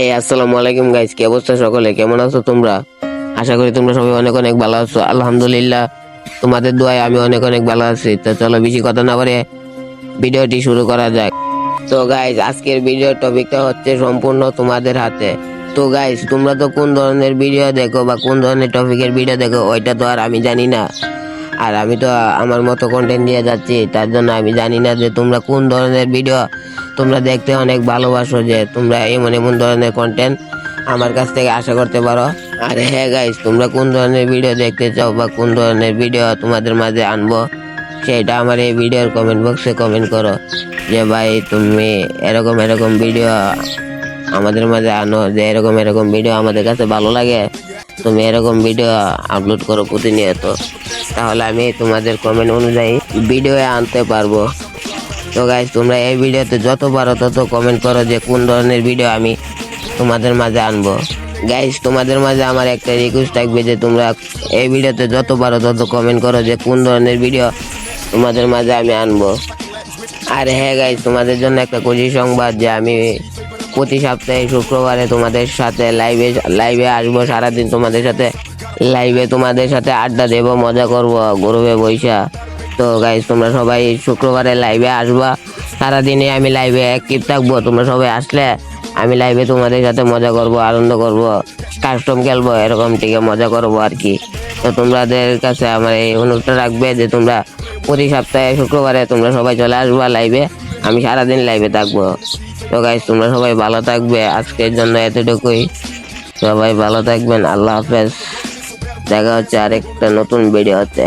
এই, আসসালামু আলাইকুম গাইস কি অবস্থা সকলে? কেমন আছো তোমরা? আশা করি তোমরা সবাই অনেক অনেক ভালো আছো। আলহামদুলিল্লাহ, তোমাদের দোয়ায় আমি অনেক অনেক ভালো আছি। তো চলো, বেশি কথা না বলে ভিডিওটি শুরু করা যাক। তো গাইস আজকের ভিডিওর টপিকটা হচ্ছে সম্পূর্ণ তোমাদের হাতে। তো গাইস তোমরা তো কোন ধরনের ভিডিও দেখো বা কোন ধরনের টপিকের ভিডিও দেখো, ওইটা তো আর আমি জানি না। আর আমি তো আমার মতো কন্টেন্ট দিয়ে যাচ্ছি, তার জন্য আমি জানি না যে তোমরা কোন ধরনের ভিডিও তোমরা দেখতে অনেক ভালোবাসো যে তোমরা এমন এমন ধরনের কন্টেন্ট আমার কাছ থেকে আশা করতে পারো। আর হ্যাঁ গাইস তোমরা কোন ধরনের ভিডিও দেখতে চাও বা কোন ধরনের ভিডিও তোমাদের মাঝে আনব, সেটা আমার এই ভিডিওর কমেন্ট বক্সে কমেন্ট করো। যে ভাই, তুমি এরকম এরকম ভিডিও আমাদের মাঝে আনো, যে এরকম এরকম ভিডিও আমাদের কাছে ভালো লাগে তুমি এরকম ভিডিও আপলোড করো প্রতিনিয়ত, তাহলে আমি তোমাদের কমেন্ট অনুযায়ী ভিডিও আনতে পারব। তো গাইজ তোমরা এই ভিডিওতে যত পারো তত কমেন্ট করো যে কোন ধরনের ভিডিও আমি তোমাদের মাঝে আনব। গাইজ তোমাদের মাঝে আমার একটা রিকোয়েস্ট থাকবে যে তোমরা এই ভিডিওতে যত পারো তত কমেন্ট করো যে কোন ধরনের ভিডিও তোমাদের মাঝে আমি আনব। আর হ্যাঁ গাইজ তোমাদের জন্য একটা খুশি সংবাদ যে আমি প্রতি সপ্তাহে শুক্রবারে তোমাদের সাথে লাইভে লাইভে আসব, সারাদিন তোমাদের সাথে লাইভে তোমাদের সাথে আড্ডা দেবো, মজা করব গরুবে বৈশা তো গাইজ তোমরা সবাই শুক্রবারে লাইভে আসবা। সারাদিনে আমি লাইভে অ্যাক্টিভ থাকব, তোমরা সবাই আসলে আমি লাইভে তোমাদের সাথে মজা করব, আনন্দ করব কাস্টম খেলব, এরকম থেকে মজা করব আর কি। তো তোমাদের কাছে আমার এই অনুরোধটা রাখবে যে তোমরা প্রতি সপ্তাহে শুক্রবারে তোমরা সবাই চলে আসবা লাইভে আমি সারাদিন লাইভে থাকব। তো গাইজ তোমরা সবাই ভালো থাকবে। আজকের জন্য এতটুকুই। সবাই ভালো থাকবেন। আল্লাহ হাফেজ। দেখা হচ্ছে আরেকটা নতুন ভিডিওতে